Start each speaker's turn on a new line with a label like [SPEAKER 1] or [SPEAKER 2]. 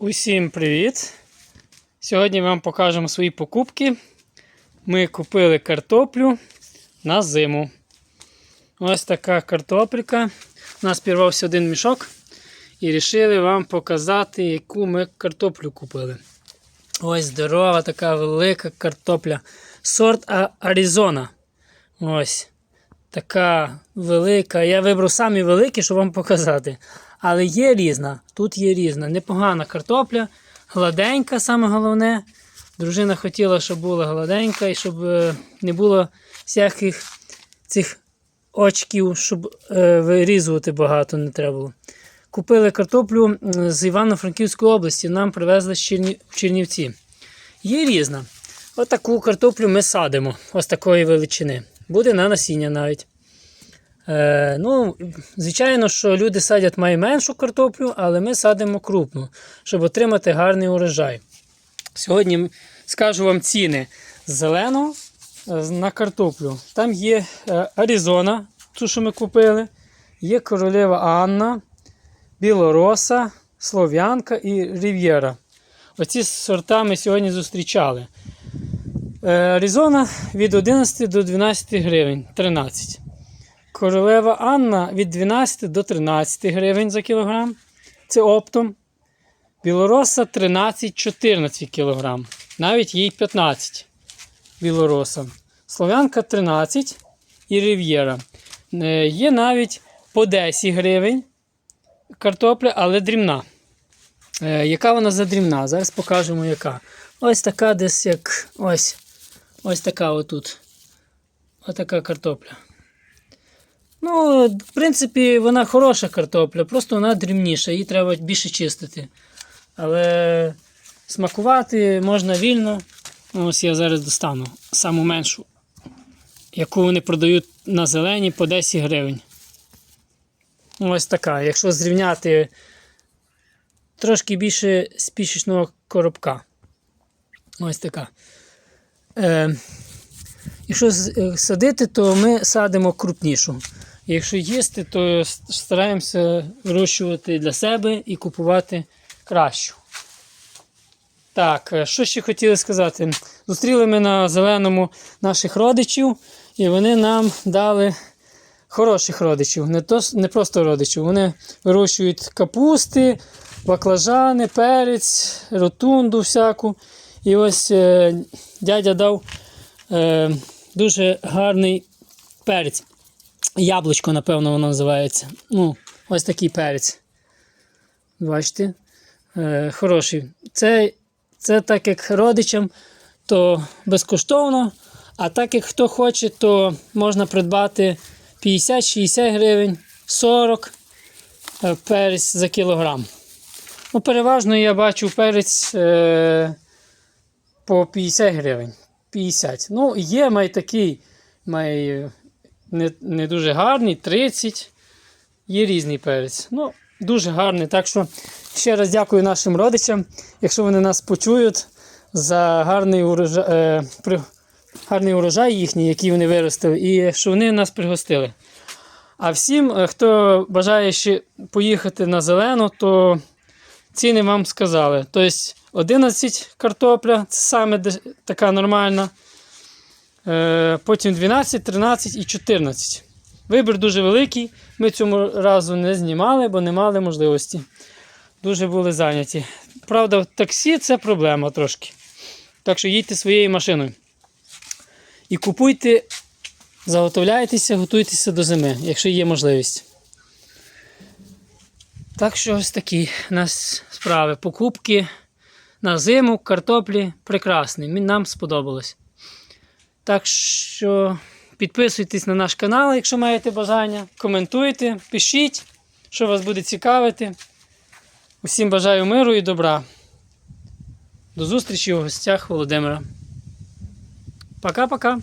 [SPEAKER 1] Усім привіт! Сьогодні вам покажемо свої покупки. Ми купили картоплю на зиму. Ось така картопелька. У нас пірвався один мішок. І вирішили вам показати, яку ми картоплю купили. Ось здорова така велика картопля. Сорт Аризона. Ось. Така велика. Я вибрав самі великі, щоб вам показати. Але є різна. Тут є різна. Непогана картопля, гладенька, саме головне. Дружина хотіла, щоб була гладенька і щоб е, не було всяких цих очків, щоб е, вирізувати багато не треба було. Купили картоплю з Івано-Франківської області, нам привезли з Чернівці. Є різна. Отаку картоплю ми садимо, ось такої величини. Буде на насіння навіть. Е, ну, звичайно, що люди садять меншу картоплю, але ми садимо крупну, щоб отримати гарний урожай. Сьогодні скажу вам ціни зеленого е, на картоплю. Там є е, Аризона, ту, що ми купили, є королева Анна, Білороса, Слов'янка і Рів'єра. Оці сорта ми сьогодні зустрічали. Е, Аризона від 11 до 12 гривень 13. Королева Анна від 12 до 13 гривень за кілограм. Це оптом. Білороса 13-14 кілограм. Навіть їй 15 білороса. Слов'янка 13 і Рів'єра. Е, Є навіть по 10 гривень картопля, але дрібна. Е, Яка вона за дрібна? Зараз покажемо яка. Ось така десь як ось. Ось така отут. Ось така картопля. Ну, в принципі, вона хороша картопля, просто вона дрібніша, її треба більше чистити. Але смакувати можна вільно. Ну, Ось я зараз достану саму меншу, яку вони продають на зелені по 10 гривень. Ось така. Якщо зрівняти трошки більше спішечного коробка. Ось така. Е, Якщо е, садити, то ми садимо крупнішу. Якщо їсти, то стараємося вирощувати для себе і купувати кращу. Так, е, що ще хотіли сказати? Зустріли ми на зеленому наших родичів, і вони нам дали хороших родичів, не, то, не просто родичів. Вони вирощують капусти, баклажани, перець, ротунду всяку. І ось е, дядя дав е, дуже гарний перець. Яблучко, напевно, воно називається. Ну, ось такий перець. Бачите? Е, хороший. Це, це так як родичам, то безкоштовно. А так як хто хоче, то можна придбати 50-60 гривень, 40 е, перець за кілограм. Ну, переважно я бачу перець по 50 гривень. 50. Ну, є май такий, май не, не дуже гарний, 30. Є різний перець. Ну, дуже гарний. Так що ще раз дякую нашим родичам, якщо вони нас почують за гарний урожай, е, гарний урожай їхній, який вони виростили, і що вони нас пригостили. А всім, е, хто бажає ще поїхати на зелену, то ціни вам сказали. Тобто 11 картопля, це саме така нормальна. Е, Потім 12, 13 і 14. Вибір дуже великий. Ми цьому разу не знімали, бо не мали можливості. Дуже були зайняті. Правда, в таксі це проблема трошки. Так що їдьте своєю машиною. І купуйте, заготовляйтеся, готуйтеся до зими, якщо є можливість. Так що ось такі у нас справи. Покупки на зиму, картоплі прекрасні. Нам сподобалось. Так що підписуйтесь на наш канал, якщо маєте бажання. Коментуйте, пишіть, що вас буде цікавити. Усім бажаю миру і добра. До зустрічі у гостях Володимира. Пока-пока.